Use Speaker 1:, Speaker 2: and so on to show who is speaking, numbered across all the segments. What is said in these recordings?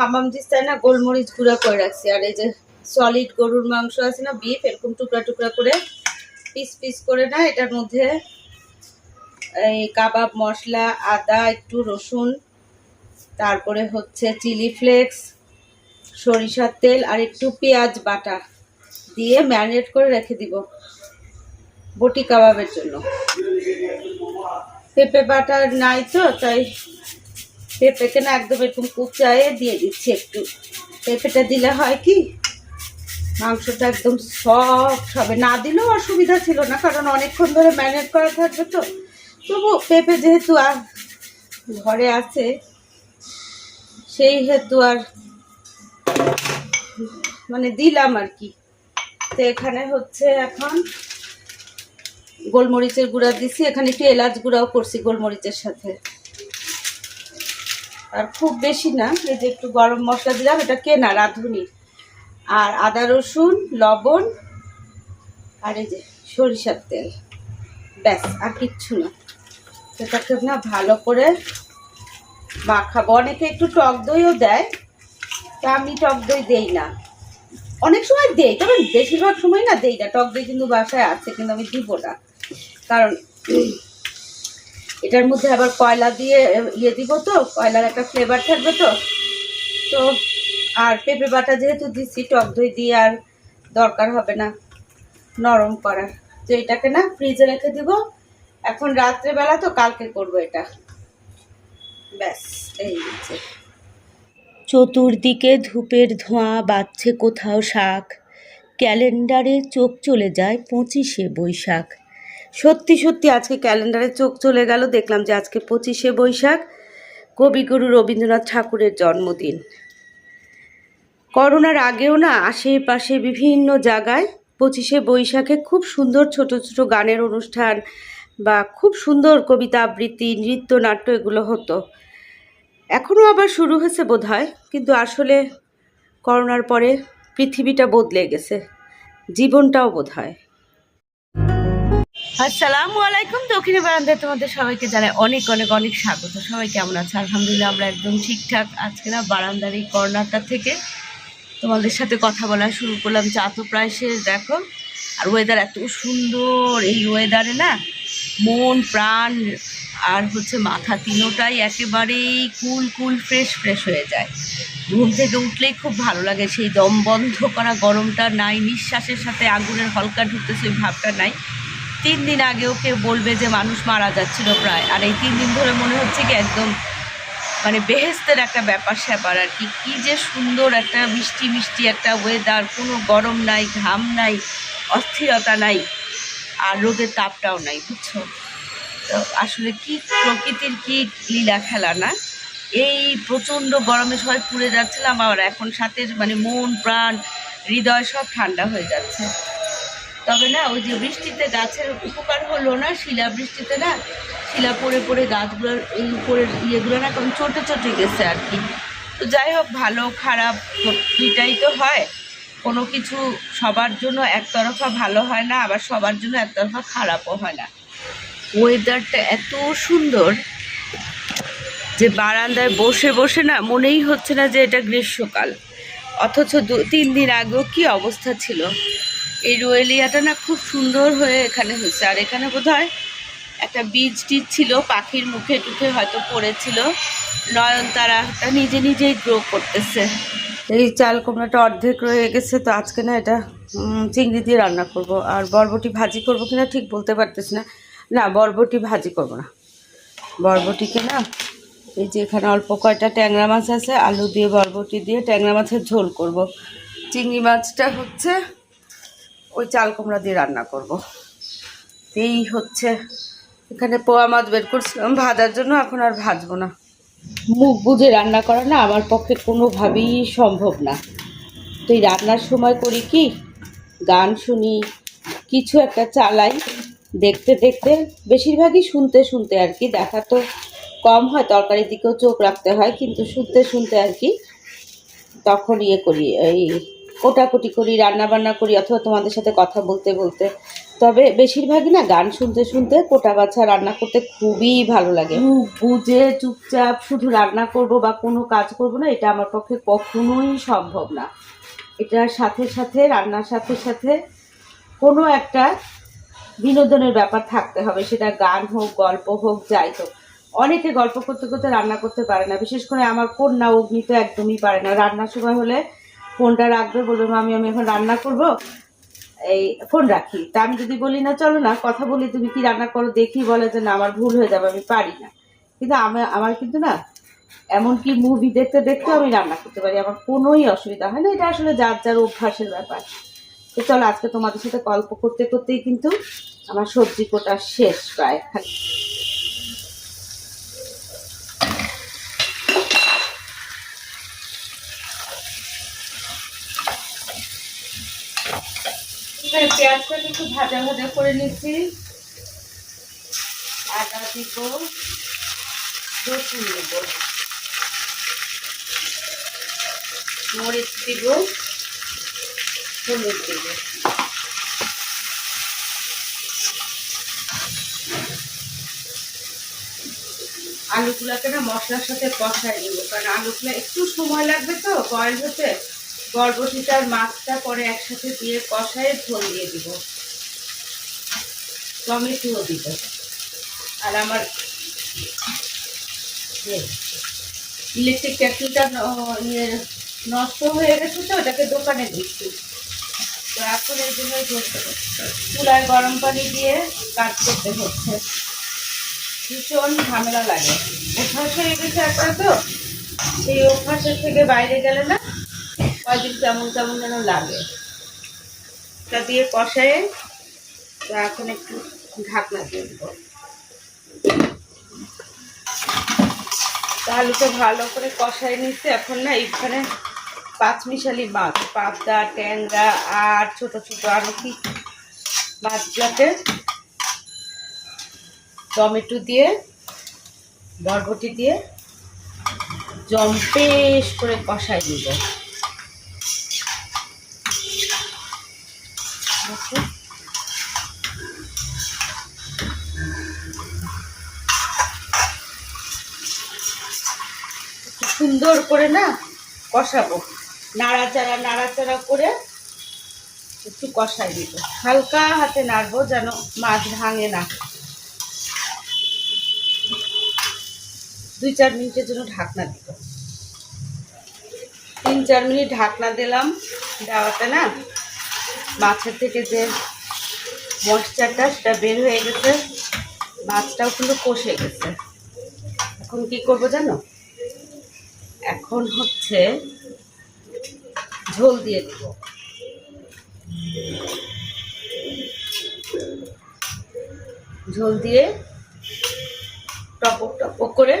Speaker 1: হামাম দিস্তায় না গোলমরিচ গুঁড়া করে রাখছি। আর এই যে সলিড গরুর মাংস আছে না বিফ এরকম টুকরা টুকরা করে পিস পিস করে না, এটার মধ্যে এই কাবাব মশলা, আদা, একটু রসুন, তারপরে হচ্ছে চিলি ফ্লেক্স সরিষার তেল আর একটু পেঁয়াজ বাটা দিয়ে ম্যারিনেট করে রেখে দিব বটি কাবাবের জন্য। পেঁপে বাটা নাই তো, তাই পেঁপেকে না একদম এরকম কুচায়ে দিয়ে দিচ্ছি একটু। পেঁপেটা দিলে হয় কি, মাংসটা একদম সফট হবে। না দিলেও অসুবিধা ছিল না, কারণ অনেকক্ষণ ধরে ম্যারিনেট করা থাকবে তো। তবু পেঁপে যেহেতু আর ঘরে আছে, সেই হেতু আর মানে দিলাম আর কি। তো এখানে হচ্ছে এখন গোলমরিচের গুঁড়া দিছি, এখানে একটু এলাচ গুঁড়াও করছি গোলমরিচের সাথে। আর খুব বেশি না, এই যে একটু গরম মশলা দিলাম, এটা কেনা রাঁধুনি। আর আদা রসুন, লবণ, আর এই যে সরিষার তেল। ব্যাস, আর কিচ্ছু না। সেটাকে না ভালো করে মাখাবো। অনেকে একটু টক দইও দেয়, তা আমি টক দই দেই না। অনেক সময় দেই, তবে বেশিরভাগ সময় না দেই না। টক দই কিন্তু বাসায় আছে, কিন্তু আমি দিব না। কারণ এটার মধ্যে আবার কয়লা দিয়ে ইয়ে দিব তো, কয়লার একটা ফ্লেভার থাকবে তো। তো, আর পেঁপে বাটা যেহেতু দিচ্ছি টক দই দিয়ে আর দরকার হবে না নরম করার। তো এটাকে না ফ্রিজে রেখে দিব। এখন রাত্রেবেলা তো কালকে করব এটা। ব্যাস, এই হচ্ছে।
Speaker 2: চতুর্দিকে ধূপের ধোঁয়া বাজছে কোথাও শাক। ক্যালেন্ডারে চোখ চলে যায় পঁচিশে বৈশাখ।
Speaker 1: সত্যি সত্যি আজকে ক্যালেন্ডারে চোখ চলে গেল। দেখলাম যে আজকে পঁচিশে বৈশাখ, কবিগুরু রবীন্দ্রনাথ ঠাকুরের জন্মদিন। করোনার আগেও না আশেপাশে বিভিন্ন জায়গায় পঁচিশে বৈশাখে খুব সুন্দর ছোট ছোট গানের অনুষ্ঠান বা খুব সুন্দর কবিতা আবৃত্তি, নৃত্য, নাট্য এগুলো হতো। এখনও আবার শুরু হয়েছে বোধ কিন্তু আসলে করোনার পরে পৃথিবীটা বদলে গেছে, জীবনটাও বোধ হয় আসসালামু আলাইকুম, দক্ষিণে বারান্দায় তোমাদের সবাইকে জানাই অনেক অনেক অনেক স্বাগত। সবাই কেমন আছে? আলহামদুলিল্লাহ, আমরা একদম ঠিকঠাক আজকে না, বারান্দার এই কর্নারটা থেকে। তোমাদের সাথে কথা বলা শুরু করলাম, চা তো প্রায় শেষ, দেখো। আর ওয়েদার এত সুন্দর, এই ওয়েদারে না, মন, প্রাণ, আর হচ্ছে মাথা তিনোটাই একেবারেই কুল কুল ফ্রেশ ফ্রেশ হয়ে যায়। ঘুম থেকে উঠলেই খুব ভালো লাগে, সেই দম বন্ধ করা গরমটা নাই, নিঃশ্বাসের সাথে আগুনের হলকা ঢুকতেছে ওই ভাবটা নাই। তিন দিন আগেও কেউ বলবে যে মানুষ মারা যাচ্ছিল প্রায়। আর এই তিন দিন ধরে মনে হচ্ছে কি একদম মানে বেহেস্তের একটা ব্যাপার স্যাপার আর কি। কী যে সুন্দর একটা মিষ্টি মিষ্টি একটা ওয়েদার কোনো গরম নাই, ঘাম নাই, অস্থিরতা নাই, আর রোদের তাপটাও নাই, বুঝছ? তো আসলে কি প্রকৃতির কি লীলা খেলা না? এই প্রচণ্ড গরমে সবাই পুড়ে যাচ্ছিলাম আর এখন সাথে মানে মন, প্রাণ, হৃদয় সব ঠান্ডা হয়ে যাচ্ছে। তবে না, ওই যে বৃষ্টিতে গাছের উপকার হলো না, শিলা বৃষ্টিতে না, শিলা পড়ে পড়ে গাছগুলোর এই উপরের ইয়েগুলো না কেমন চটে চটে গেছে আর কি। তো যাই হোক, ভালো, খারাপ দুইটাই তো হয়। কোনো কিছু সবার জন্য একতরফা ভালো হয় না, আবার সবার জন্য একতরফা খারাপও হয় না। ওয়েদারটা এত সুন্দর যে বারান্দায় বসে বসে না মনেই হচ্ছে না যে এটা গ্রীষ্মকাল। অথচ দু তিন দিন আগেও কি অবস্থা ছিল। এই রোয়েলিয়াটা না খুব সুন্দর হয়ে এখানে হয়েছে। আর এখানে বোধ একটা বীজ টিজ ছিল, পাখির মুখে টুখে হয়তো পড়েছিল। নয়নতারাটা নিজে নিজেই গ্রো করতেছে। এই চাল কুমড়াটা অর্ধেক রয়ে গেছে, তো আজকে না এটা চিংড়ি দিয়ে রান্না করব। আর বরবটি ভাজি করব কিনা ঠিক বলতে পারতেছি না। না, বরবটি ভাজি করব না। বরবটিকে না, এই যে এখানে অল্প কয়টা ট্যাংরা মাছ আছে, আলু দিয়ে বরবটি দিয়ে ট্যাংরা মাছের ঝোল করব। চিংড়ি মাছটা হচ্ছে ওই চাল কুমড়া দিয়ে রান্না করব। এই হচ্ছে, এখানে পোয়া মাছ বের করছিলাম, ভাজার জন্য এখন আর ভাজবো না। মুখ বুঝে রান্না করা না আমার পক্ষে কোনোভাবেই সম্ভব না। তো এই রান্নার সময় করি কি, গান শুনি, কিছু একটা চালাই, দেখতে দেখতে, বেশিরভাগই শুনতে শুনতে আর কি, দেখা তো কম হয়, তরকারির দিকেও চোখ রাখতে হয়, কিন্তু শুনতে শুনতে আর কি, তখন ইয়ে করি, এই কোটাকুটি করি রান্না বান্না করি, অথবা তোমাদের সাথে কথা বলতে বলতে। তবে বেশিরভাগই না গান শুনতে শুনতে কোটা বাছা রান্না করতে খুবই ভালো লাগে। বুঝে চুপচাপ শুধু রান্না করব বা কোনো কাজ করব না, এটা আমার পক্ষে কখনোই সম্ভব না। এটার সাথে সাথে, রান্নার সাথে সাথে কোনো একটা বিনোদনের ব্যাপার থাকতে হবে, সেটা গান হোক, গল্প হোক, যাই হোক। অনেকে গল্প করতে করতে রান্না করতে পারে না, বিশেষ করে আমার কন্যা অগ্নি তো একদমই পারে না। রান্নার সময় হলে ফোনটা রাখবে, বলবে, মামি, আমি এখন রান্না করব। এই, ফোন রাখি। তা আমি যদি বলি, না, চলো না, কথা বলি, তুমি কি রান্না করো, দেখি, বলে যে, না, আমার ভুল হয়ে যাবে, আমি পারি না। কিন্তু আমার আমার কিন্তু না এমনকি মুভি দেখতে, দেখতেও আমি রান্না করতে পারি, আমার কোনোই অসুবিধা হয় না। এটা আসলে যার যার অভ্যাসের ব্যাপার। তো চলো, আজকে তোমাদের সাথে গল্প করতে, করতেই কিন্তু আমার সবজি কোটা শেষ প্রায়। পেঁয়াজটাকে একটু ভাজা ভাজা করে নিচ্ছি। আদা দিব, রসুন দেব, মরিচ দিব, হলুদ দিব। আলুগুলাকে না মশলার সাথে কষাই দিব কারণ আলুগুলো একটু সময় লাগবে তো, বয়েল হতে। বরবটিটার মাছটা পরে একসাথে দিয়ে কষায় ঝোল দিয়ে দিব। টমেটোও দিব। আর আমার ইলেকট্রিক কেটলিটা ইয়ে নষ্ট হয়ে গেছে তো, ওটাকে দোকানে দিচ্ছি। তো এখন এই জন্য চুলায় গরম পানি দিয়ে কাজ করতে হচ্ছে। ভীষণ ঝামেলা লাগে। অভ্যাস হয়ে গেছে একটা তো, সেই অভ্যাসের থেকে বাইরে গেলে না কয়দিন কেমন কেমন যেন লাগে। তা দিয়ে কষায় তো এখন একটু ঢাকনা দিয়ে দেবো। তাহলে তো ভালো করে কষাই নিচ্ছে। এখন না এইখানে পাঁচমিশালি মাছ, পাবদা, ট্যাংরা আর ছোট ছোট আরও কি মাছগুলোকে টমেটো দিয়ে, বরবটি দিয়ে জম্পেশ করে কষাই দিব সুন্দর করে না কষাবো। নাড়াচাড়া নাড়াচাড়া করে একটু কষাই দিব। হালকা হাতে নাড়বো যেন মাছ ভাঙে না। দুই চার মিনিটের জন্য ঢাকনা দিব। তিন চার মিনিট ঢাকনা দিলাম। দেওয়াতে না মাছের থেকে যে ময়েশ্চারটা সেটা বের হয়ে গেছে। মাছটাও কিন্তু কষে গেছে। এখন কি করব জানো? এখন হচ্ছে ঝোল দিয়ে দিব। ঝোল দিয়ে টপক টপক করে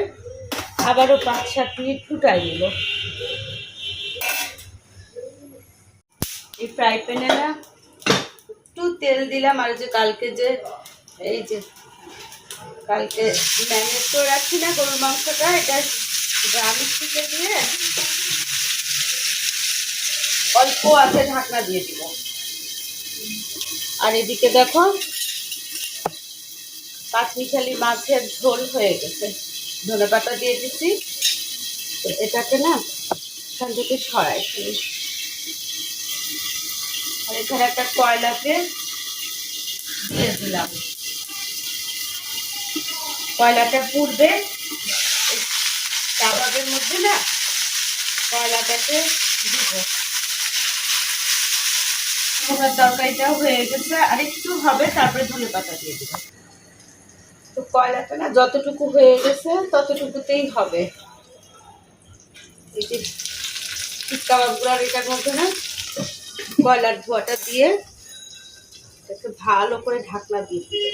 Speaker 1: আবারও পাঁচ সাত মিনিট ফুটাই নিল এই ফ্রাই প্যানে না একটু তেল দিলাম, আর যে কালকে যে, এই যে কালকে ম্যানেজ করে রাখছি না গরুর মাংসটা, এটা গ্রামের থেকে দিয়ে অল্প আছে ঢাকনা দিয়ে দিব। আর এদিকে দেখো পাঁচমিশালি মাছের ঝোল হয়ে গেছে। ধনে পাতা দিয়ে দিচ্ছি এটাকে না এখান থেকে সরাই আর এখানে একটা কয়লাকে দিয়ে দিলাম। কয়লাটা পুড়বে কাবাবের মধ্যে না কয়লাটাকে দিব। তরকারিটাও হয়ে গেছে আর একটু হবে, তারপরে ধনে পাতা দিয়ে দিব। তো কয়লাটা না যতটুকু হয়ে গেছে, ততটুকুতেই হবে। এই যে এটার মধ্যে না কয়লার ধোয়াটা দিয়ে ভালো করে ঢাকনা দিয়ে দিবে।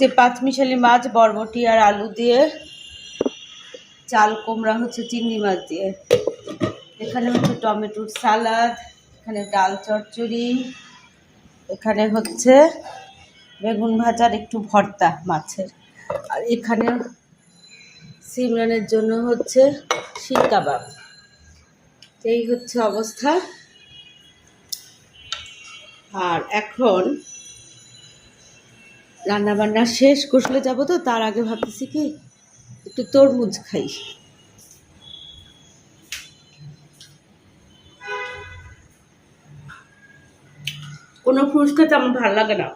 Speaker 1: যে পাঁচমিশালি মাছ, বরবটি আর আলু দিয়ে চাল, কুমড়া হচ্ছে চিংড়ি মাছ দিয়ে। এখানে হচ্ছে টমেটোর সালাদ, এখানে ডাল চচ্চড়ি, এখানে হচ্ছে বেগুন ভাজার একটু ভর্তা মাছের। আর এখানে সিমরানের জন্য হচ্ছে শিক কাবাব। এই হচ্ছে অবস্থা।
Speaker 3: আর এখন রান্না বান্না শেষ কষলে যাব তো, তার আগে ভাবতেছি কি, একটু তরমুজ খাই। কোনো ফ্রুটস খেতে আমার ভালো লাগে না।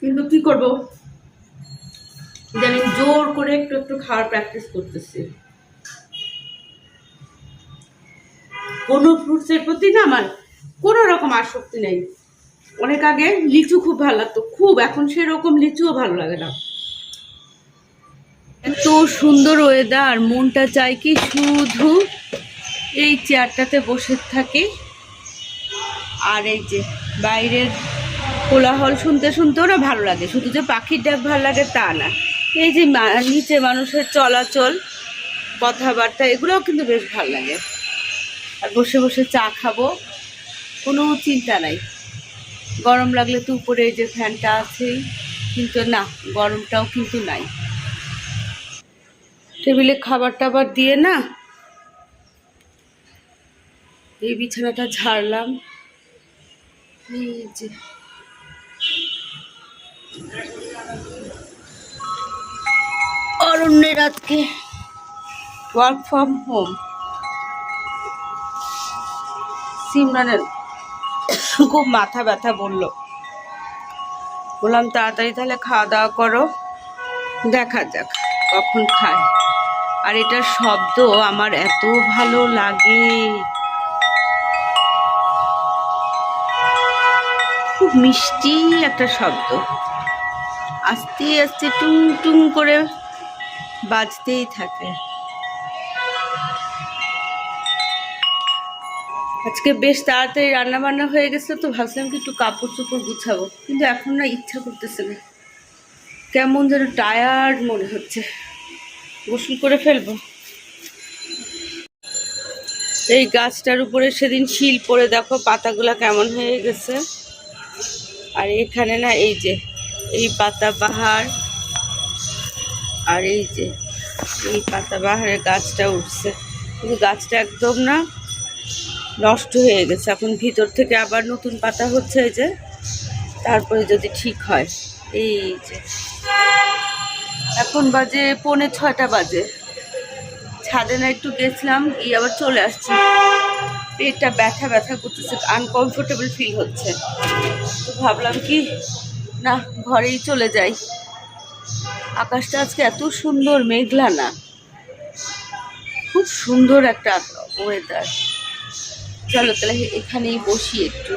Speaker 3: কিন্তু কি করব? জানি, জোর করে একটু একটু খাওয়ার প্র্যাকটিস করতেছি। কোনো ফ্রুটসের প্রতি না আমার কোনো রকম আসক্তি নেই। অনেক আগে লিচু খুব ভালো লাগতো। খুব, এখন সেরকম লিচুও ভালো লাগে না।
Speaker 1: এত সুন্দর ওয়েদার মনটা চাই কি শুধু এই চেয়ারটাতে বসে থাকি। আর এই যে বাইরের কোলাহল শুনতে শুনতেও না ভালো লাগে। শুধু যে পাখির ডাক ভালো লাগে তা না। এই যে নিচে মানুষের চলাচল, কথাবার্তা, এগুলোও কিন্তু বেশ ভালো লাগে। আর বসে বসে চা খাব, কোনো চিন্তা নাই। গরম লাগলে তো উপরে যে ফ্যানটা আছেই, কিন্তু না, গরমটাও কিন্তু নাই। টেবিলে খাবার টাবার দিয়ে না, এই বিছানাটা ঝাড়লাম। এই যে, অরণ্যের আজকে ওয়ার্ক ফ্রম হোম। সিমরানের খুব মাথা ব্যথা বলল। বললাম, তাড়াতাড়ি তাহলে খাওয়া দাওয়া করো, দেখা যাক কখন খায়। আর এটার শব্দ আমার এত ভালো লাগে। খুব মিষ্টি একটা শব্দ। আস্তে আস্তে টুং টুং করে বাজতেই থাকে। আজকে বেশ তাড়াতাড়ি রান্না বান্না হয়ে গেছে তো ভাবছিলাম কি একটু কাপড় চোপড় গুছাবো। কিন্তু এখন না ইচ্ছা করতেছে না। কেমন যেন টায়ার্ড মনে হচ্ছে। গোসল করে ফেলব। এই গাছটার উপরে সেদিন শিল পড়ে দেখো, পাতাগুলা কেমন হয়ে গেছে। আর এখানে না এই যে, এই পাতা বাহার। আর এই যে, এই পাতা বাহারের গাছটা উঠছে। কিন্তু গাছটা একদম না নষ্ট হয়ে গেছে। এখন ভিতর থেকে আবার নতুন পাতা হচ্ছে এই যে, তারপরে যদি ঠিক হয়, এই যে। এখন বাজে পৌনে ছয়টা বাজে। ছাদে না একটু গেছিলাম, গিয়ে আবার চলে আসছি। পেটটা ব্যথা ব্যথা করতেছে আনকমফোর্টেবল ফিল হচ্ছে। তো ভাবলাম কি, না, ঘরেই চলে যাই। আকাশটা আজকে এত সুন্দর, মেঘলা না। খুব সুন্দর একটা ওয়েদার চলো তাহলে এখানেই বসি একটু।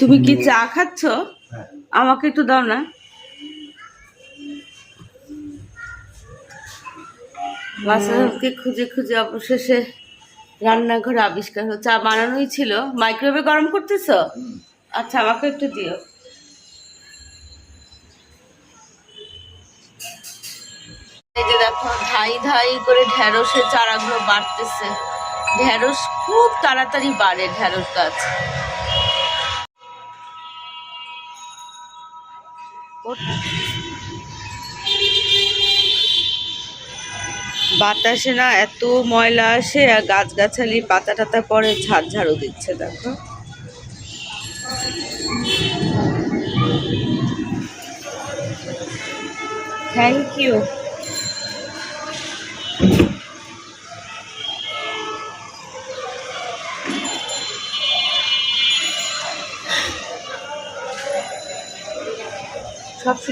Speaker 1: তুমি কি চা খাচ্ছ? আমাকে একটু দাও না। মাসাকে খুঁজে খুঁজে অবশেষে রান্নাঘরে আবিষ্কার হলো। চা বানানোই ছিল। মাইক্রোওয়েভে গরম করতেছ? আচ্ছা আমাকে একটু দিও। এই যে দেখো ধাই ধাই করে ঢেঁড়সের চারাগুলো বাড়তেছে। ঢেঁড়স খুব তাড়াতাড়ি বাড়ে, ঢেঁড়স গাছ। বাতাসে না এত ময়লা আসে, আর গাছগাছালি পাতা টাতা পরে ঝাড় ঝাড়ু দিচ্ছে, দেখো। থ্যাংক ইউ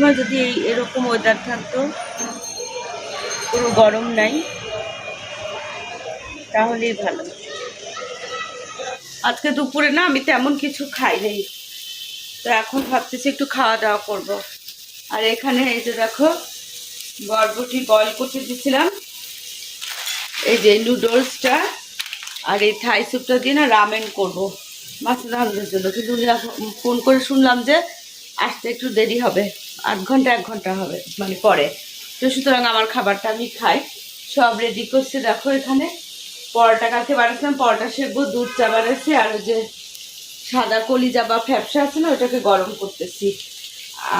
Speaker 1: সবসময় যদি এই এরকম ওয়েদার থাকতো, কোনো গরম নাই, তাহলেই ভালো। আজকে দুপুরে না আমি তেমন কিছু খাই নাই। তো এখন ভাবতেছি একটু খাওয়া দাওয়া করব। আর এখানে এই যে দেখো বরবটি বয়েল করতে দিয়েছিলাম। এই যে নুডলসটা আর এই থাই স্যুপটা দিয়ে না রামেন করব। মাছের রান্নার জন্য। কিন্তু ফোন করে শুনলাম যে আসতে একটু দেরি হবে। আধ ঘণ্টা, এক ঘণ্টা হবে মানে পরে। তো সুতরাং আমার খাবারটা আমি খাই। সব রেডি করছে, দেখো এখানে। পরোটা কালকে বানাচ্ছিলাম পরোটা সেকবো, দুধ চা বানাচ্ছি আর ওই যে সাদা কলিজা বা ফ্যাপসা আছে না, ওটাকে গরম করতেছি।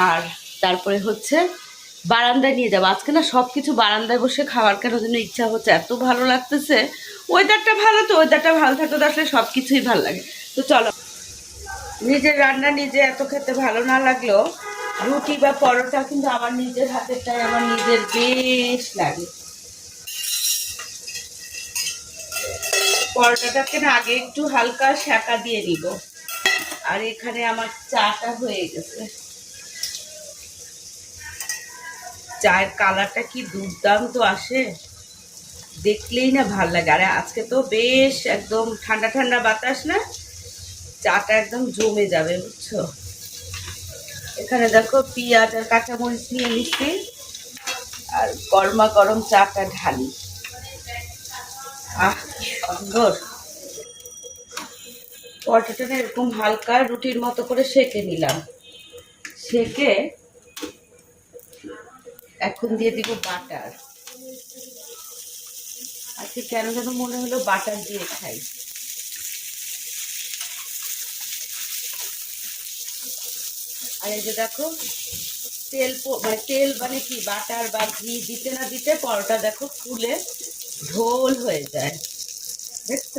Speaker 1: আর তারপরে হচ্ছে বারান্দায় নিয়ে যাব। আজকে না সব কিছু বারান্দায় বসে খাওয়ার কেন জন্য ইচ্ছা হচ্ছে, এত ভালো লাগতেছে। ওয়েদারটা ভালো তো ওয়েদারটা ভালো থাকতে তো আসলে সব কিছুই ভালো লাগে। তো চলো, নিজের রান্না নিজে এত খেতে ভালো না লাগলেও রুটি বা পরোটা কিন্তু আমার নিজের হাতেরটাই আমার নিজের বেশ লাগে। পরোটাটাকে আগে একটু হালকা শাঁকা দিয়ে নিব। আর এখানে আমার চাটা হয়ে গেছে। চায়ের কালারটা কি দুর্দান্ত আসে। দেখলেই না ভালো লাগে। আরে আজকে তো বেশ একদম ঠান্ডা ঠান্ডা বাতাস না? চাটা একদম জমে যাবে, বুঝছ? এখানে দেখো পেঁয়াজ আর কাঁচামরিচ নিয়ে নিচ্ছি। আর গরমা গরম চাটা ঢালি। আহ সুন্দর। এরকম হালকা রুটির মতো করে সেকে নিলাম। সেকে এখন দিয়ে দিব বাটার। আজকে কেন যেন মনে হলো বাটার দিয়ে খাই। আর এই যে দেখো, তেল মানে তেল মানে কি, বাটার বা ঘি, দিতে না দিতে পরোটা দেখো ফুলে ঢোল হয়ে যায়। দেখছ?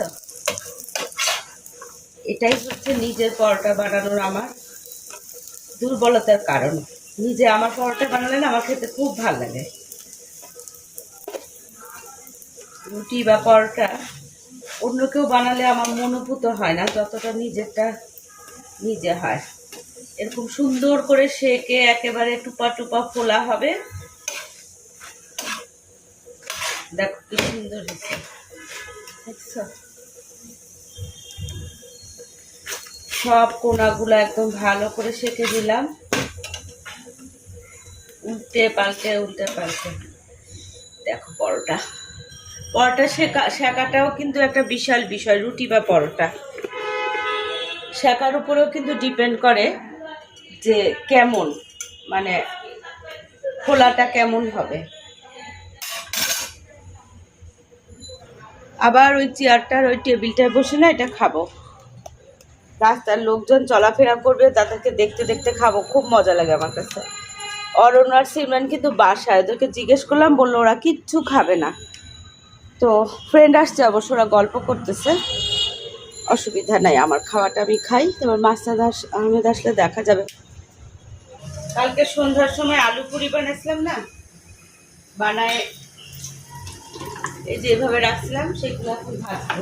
Speaker 1: এটাই হচ্ছে নিজের পরোটা বানানোর আমার দুর্বলতার কারণ। নিজে আমার পরোটা বানালে না আমার খেতে খুব ভালো লাগে। রুটি বা পরোটা অন্য কেউ বানালে আমার মনোভূত হয় না, যতটা নিজেরটা নিজে হয়। এরকম সুন্দর করে সেকে একেবারে টুপা টুপা ফোলা হবে। দেখো কি সুন্দর হয়েছে। সব কোনাগুলো একদম ভালো করে সেকে দিলাম উল্টে পাল্টে উল্টে পাল্টে। দেখো পরোটা। পরোটা শেখা শেখাটাও কিন্তু একটা বিশাল বিষয়, রুটি বা পরোটা। শেখার উপরেও কিন্তু ডিপেন্ড করে। যে কেমন মানে খোলাটা কেমন হবে? আবার ওই চেয়ারটার ওই টেবিলটায় বসে না, এটা খাব। রাস্তার লোকজন চলাফেরা করবে, তাদেরকে দেখতে দেখতে খাব, খুব মজা লাগে আমার কাছে। অরণ্য আর সিমরান কিন্তু বাসায়, ওদেরকে জিজ্ঞেস করলাম, বলল ওরা কিচ্ছু খাবে না। তো ফ্রেন্ড আসছে অবশ্য, ওরা গল্প করতেছে। অসুবিধা নাই, আমার খাওয়াটা আমি খাই মাস্টার আস আহমেদ আসলে দেখা যাবে। কালকে সন্ধ্যার সময় আলু পুরি বানাইছিলাম না? বানায় এই যে এভাবে রাখছিলাম, সেগুলো এখন ভাজবো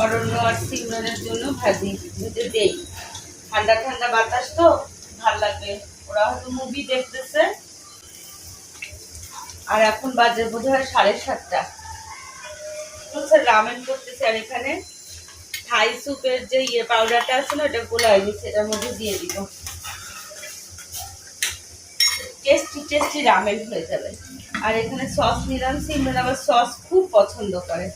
Speaker 1: অরণ্য আর সিমরনের জন্য ভাজি ভেজে দেই। ঠান্ডা ঠান্ডা বাতাস তো, ভালো লাগবে ওরা হয়তো মুভি দেখতেছে। আর এখন বাজে বোধ হয় সাড়ে সাতটা। রামেন করতেছে আর এখানে। থাই স্যুপের যে ইয়ে পাউডারটা আছে না, ওটা গোলাই দিচ্ছে এটার মধ্যে দিয়ে দিব। টেস্টি টেস্টি রামেন হয়ে যাবে। আর এখানে সস নিলাম, সিমরান আবার সস খুব পছন্দ করে।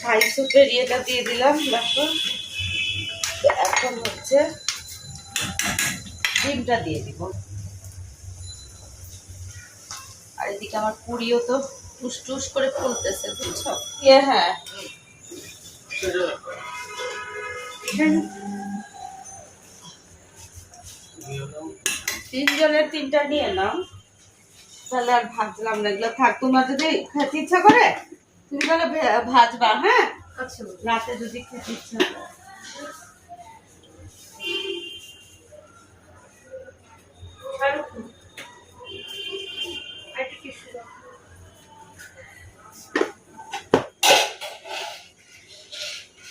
Speaker 1: থাই স্যুপের ইয়েটা দিয়ে দিলাম, দেখো। এখন হচ্ছে ডিমটা দিয়ে দিব। আর এদিকে আমার পুরিও তো টুস টুস করে ফুলতেছে বুঝছ? ইয়ে হ্যাঁ। তিনজনের তিনটা নিয়ে নাও। তাহলে আর ভাজলাম না এগুলো থাক। তোমার যদি খেতে ইচ্ছা করে তুমি তাহলে ভাজবা হ্যাঁ?
Speaker 4: আচ্ছা।
Speaker 1: রাতে যদি খেতে ইচ্ছা করে।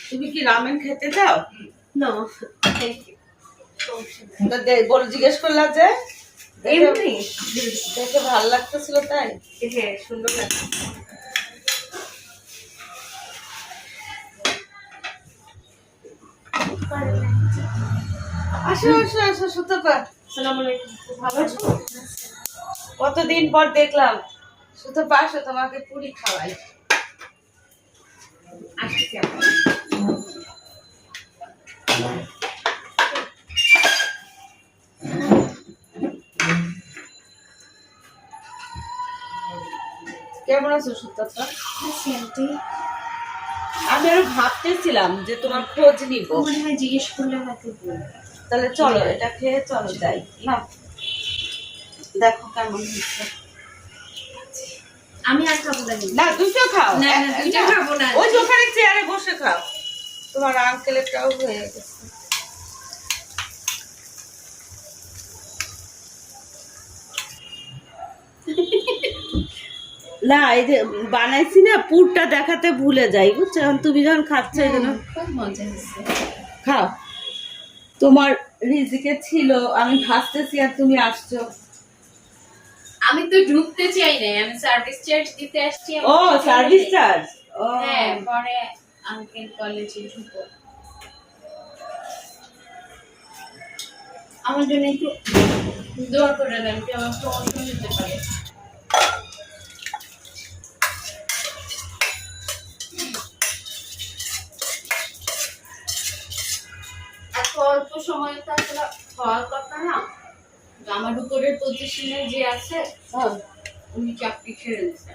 Speaker 1: তুমি কি রামেন খেতে চাও
Speaker 4: নো থ্যাংক ইউ
Speaker 1: বল জিজ্ঞেস করলাম যে
Speaker 4: এমনি।
Speaker 1: দেখে ভালো লাগতেছিল তাই?
Speaker 4: হ্যাঁ সুন্দর লাগে।
Speaker 1: আসো আসো আসো সুতপা
Speaker 4: আসসালামু ভালো আছো?
Speaker 1: কতদিন পর দেখলাম সুতপা আসো তোমাকে পুরি খাওয়াই।
Speaker 4: আসছি আমরা
Speaker 1: কেমন আছো সুতপা আমি আরও ভাবতেছিলাম যে তোমার খোঁজ নিব।
Speaker 4: মনে হয় জিজ্ঞেস করলে হয়তো
Speaker 1: তাহলে চলো এটা খেয়ে চলো যাই। না? দেখো কেমন হচ্ছে।
Speaker 4: আমি আর খাব না।
Speaker 1: না দুটো খাও।
Speaker 4: না, না, দুইটা খাব না।
Speaker 1: ওই ওখানে চেয়ারে বসে খাও। তোমার আঙ্কেলেরটাও হয়ে গেছে। না এই যে বানাইছি না পুরটা দেখাতে ভুলে যাই বুঝছ? তুমি যখন খাচ্ছ এই জন্য খাও। তোমার রিজিকে ছিল আমি ভাসতেছি আর তুমি আসছো।
Speaker 4: আমি তো ঢুকতে চাই না আমি সার্ভিস চার্জ দিতে আসছি
Speaker 1: ও সার্ভিস চার্জ ও।
Speaker 4: হ্যাঁ পরে আঙ্কেল কলেজে ঢুকো আমার জন্য একটু দোয়া করে দেন প্রমোশন দিতে পারে। এত অল্প সময় তো আসলে হওয়ার কথা না। আমার উপরের পজিশনে যে আছে
Speaker 1: হ্যাঁ।
Speaker 4: উনি চাকরি ছেড়ে দিচ্ছে